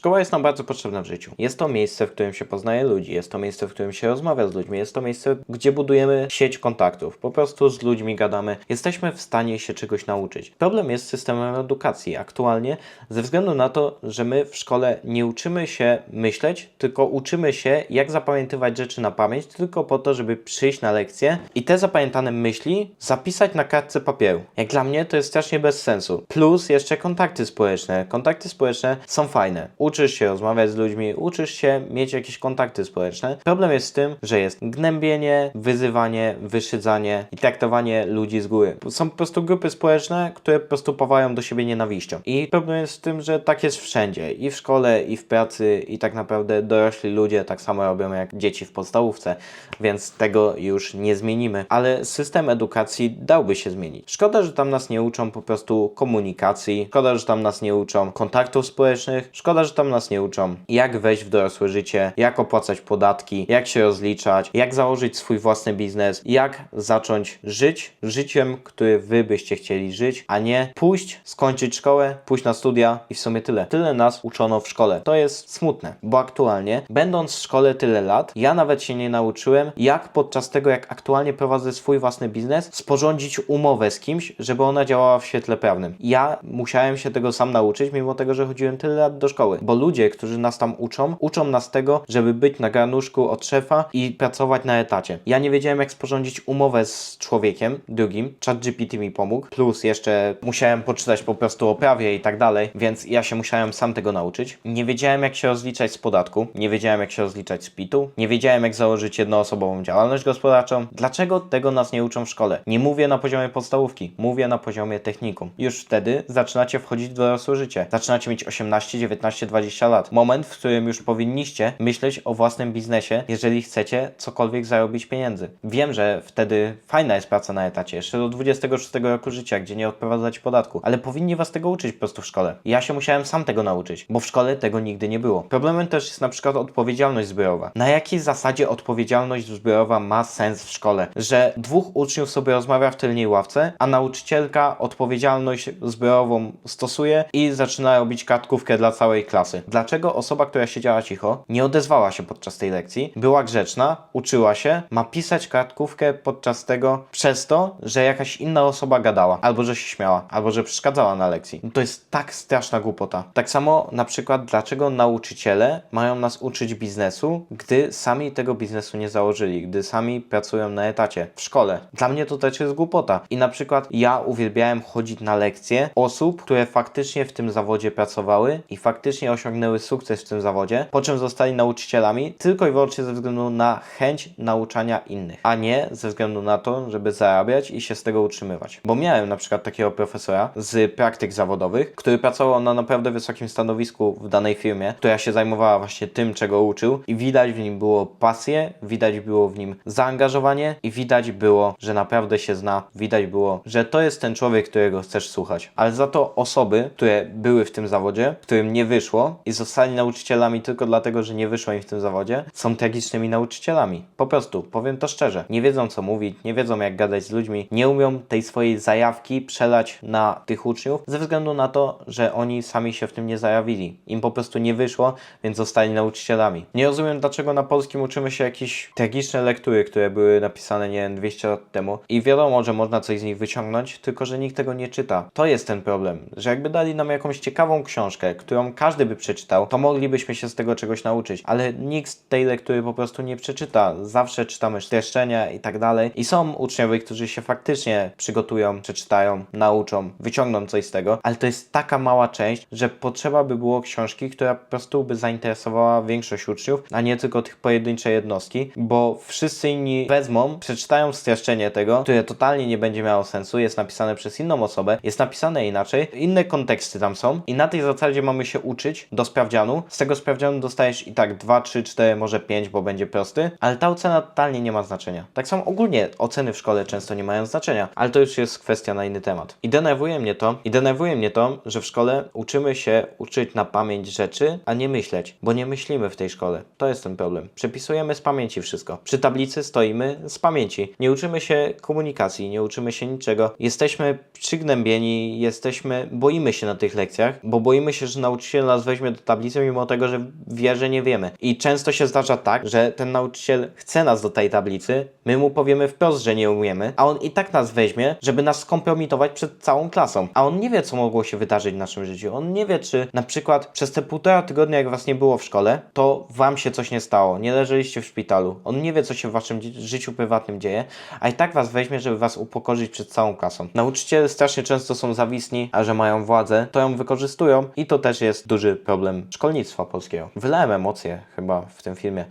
Szkoła jest nam bardzo potrzebna w życiu. Jest to miejsce, w którym się poznaje ludzi, jest to miejsce, w którym się rozmawia z ludźmi, jest to miejsce, gdzie budujemy sieć kontaktów. Po prostu z ludźmi gadamy, jesteśmy w stanie się czegoś nauczyć. Problem jest z systemem edukacji aktualnie, ze względu na to, że my w szkole nie uczymy się myśleć, tylko uczymy się, jak zapamiętywać rzeczy na pamięć, tylko po to, żeby przyjść na lekcję i te zapamiętane myśli zapisać na kartce papieru. Jak dla mnie to jest strasznie bez sensu. Plus jeszcze kontakty społeczne. Kontakty społeczne są fajne. Uczysz się rozmawiać z ludźmi, uczysz się mieć jakieś kontakty społeczne. Problem jest z tym, że jest gnębienie, wyzywanie, wyszydzanie i traktowanie ludzi z góry. Są po prostu grupy społeczne, które po prostu pawają do siebie nienawiścią. I problem jest z tym, że tak jest wszędzie. I w szkole, i w pracy, i tak naprawdę dorośli ludzie tak samo robią jak dzieci w podstawówce, więc tego już nie zmienimy. Ale system edukacji dałby się zmienić. Szkoda, że tam nas nie uczą po prostu komunikacji, szkoda, że tam nas nie uczą kontaktów społecznych, szkoda, że tam nas nie uczą jak wejść w dorosłe życie, jak opłacać podatki, jak się rozliczać, jak założyć swój własny biznes, jak zacząć żyć życiem, które wy byście chcieli żyć, a nie pójść, skończyć szkołę, pójść na studia i w sumie tyle. Tyle nas uczono w szkole. To jest smutne, bo aktualnie, będąc w szkole tyle lat, ja nawet się nie nauczyłem, jak podczas tego, jak aktualnie prowadzę swój własny biznes, sporządzić umowę z kimś, żeby ona działała w świetle prawnym. Ja musiałem się tego sam nauczyć, mimo tego, że chodziłem tyle lat do szkoły, bo ludzie, którzy nas tam uczą, uczą nas tego, żeby być na garnuszku od szefa i pracować na etacie. Ja nie wiedziałem, jak sporządzić umowę z człowiekiem drugim, ChatGPT mi pomógł, plus jeszcze musiałem poczytać po prostu o prawie i tak dalej, więc ja się musiałem sam tego nauczyć. Nie wiedziałem, jak się rozliczać z podatku, nie wiedziałem, jak się rozliczać z PIT-u, nie wiedziałem, jak założyć jednoosobową działalność gospodarczą. Dlaczego tego nas nie uczą w szkole? Nie mówię na poziomie podstawówki, mówię na poziomie technikum. Już wtedy zaczynacie wchodzić w dorosłe życie. Zaczynacie mieć 18, 19, 20 lat. Moment, w którym już powinniście myśleć o własnym biznesie, jeżeli chcecie cokolwiek zarobić pieniędzy. Wiem, że wtedy fajna jest praca na etacie, jeszcze do 26 roku życia, gdzie nie odprowadzacie podatku, ale powinni was tego uczyć po prostu w szkole. Ja się musiałem sam tego nauczyć, bo w szkole tego nigdy nie było. Problemem też jest na przykład odpowiedzialność zbiorowa. Na jakiej zasadzie odpowiedzialność zbiorowa ma sens w szkole? Że dwóch uczniów sobie rozmawia w tylnej ławce, a nauczycielka odpowiedzialność zbiorową stosuje i zaczyna robić kartkówkę dla całej klasy. Dlaczego osoba, która siedziała cicho, nie odezwała się podczas tej lekcji, była grzeczna, uczyła się, ma pisać kartkówkę podczas tego przez to, że jakaś inna osoba gadała, albo że się śmiała, albo że przeszkadzała na lekcji. To jest tak straszna głupota. Tak samo na przykład, dlaczego nauczyciele mają nas uczyć biznesu, gdy sami tego biznesu nie założyli, gdy sami pracują na etacie w szkole. Dla mnie to też jest głupota. I na przykład ja uwielbiałem chodzić na lekcje osób, które faktycznie w tym zawodzie pracowały i faktycznie osiągnęły sukces w tym zawodzie, po czym zostali nauczycielami tylko i wyłącznie ze względu na chęć nauczania innych, a nie ze względu na to, żeby zarabiać i się z tego utrzymywać. Bo miałem na przykład takiego profesora z praktyk zawodowych, który pracował na naprawdę wysokim stanowisku w danej firmie, która się zajmowała właśnie tym, czego uczył i widać w nim było pasję, widać było w nim zaangażowanie i widać było, że naprawdę się zna, widać było, że to jest ten człowiek, którego chcesz słuchać. Ale za to osoby, które były w tym zawodzie, którym nie wyszło i zostali nauczycielami tylko dlatego, że nie wyszło im w tym zawodzie, są tragicznymi nauczycielami. Po prostu, powiem to szczerze. Nie wiedzą co mówić, nie wiedzą jak gadać z ludźmi, nie umią tej swojej zajawki przelać na tych uczniów ze względu na to, że oni sami się w tym nie zajawili. Im po prostu nie wyszło, więc zostali nauczycielami. Nie rozumiem, dlaczego na polskim uczymy się jakieś tragiczne lektury, które były napisane, nie wiem, 200 lat temu. I wiadomo, że można coś z nich wyciągnąć, tylko że nikt tego nie czyta. To jest ten problem, że jakby dali nam jakąś ciekawą książkę, którą każdy by przeczytał, to moglibyśmy się z tego czegoś nauczyć. Ale nikt z tej lektury po prostu nie przeczyta. Zawsze czytamy streszczenia i tak dalej. I są uczniowie, którzy się faktycznie przygotują, przeczytają, nauczą, wyciągną coś z tego, ale to jest taka mała część, że potrzeba by było książki, która po prostu by zainteresowała większość uczniów, a nie tylko tych pojedyncze jednostki, bo wszyscy inni wezmą, przeczytają streszczenie tego, które totalnie nie będzie miało sensu, jest napisane przez inną osobę, jest napisane inaczej, inne konteksty tam są i na tej zasadzie mamy się uczyć do sprawdzianu. Z tego sprawdzianu dostajesz i tak 2, 3, 4, może 5, bo będzie prosty, ale ta ocena totalnie nie ma znaczenia. Tak samo ogólnie oceny w szkole często nie mają znaczenia, ale to już jest kwestia na inny temat. I denerwuje mnie to, i denerwuje mnie to, że w szkole uczymy się uczyć na pamięć rzeczy, a nie myśleć, bo nie myślimy w tej szkole. To jest ten problem. Przepisujemy z pamięci wszystko. Przy tablicy stoimy z pamięci. Nie uczymy się komunikacji, nie uczymy się niczego. Jesteśmy przygnębieni, jesteśmy, boimy się na tych lekcjach, bo boimy się, że nauczyciel nas weźmie do tablicy, mimo tego, że wie, że nie wiemy. I często się zdarza tak, że ten nauczyciel chce nas do tej tablicy, my mu powiemy wprost, że nie umiemy, a on i tak nas weźmie, żeby nas skompromitować przed całą klasą. A on nie wie, co mogło się wydarzyć w naszym życiu. On nie wie, czy na przykład przez te półtora tygodnia, jak was nie było w szkole, to wam się coś nie stało, nie leżeliście w szpitalu. On nie wie, co się w waszym życiu prywatnym dzieje, a i tak was weźmie, żeby was upokorzyć przed całą klasą. Nauczyciele strasznie często są zawisni, a że mają władzę, to ją wykorzystują i to też jest duży problem szkolnictwa polskiego. Wylałem emocje chyba w tym filmie.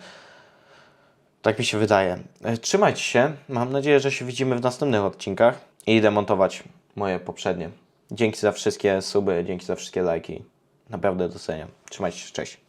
Tak mi się wydaje. E, Trzymajcie się. Mam nadzieję, że się widzimy w następnych odcinkach i idę montować moje poprzednie. Dzięki za wszystkie suby, dzięki za wszystkie lajki. Naprawdę doceniam. Trzymajcie się, cześć.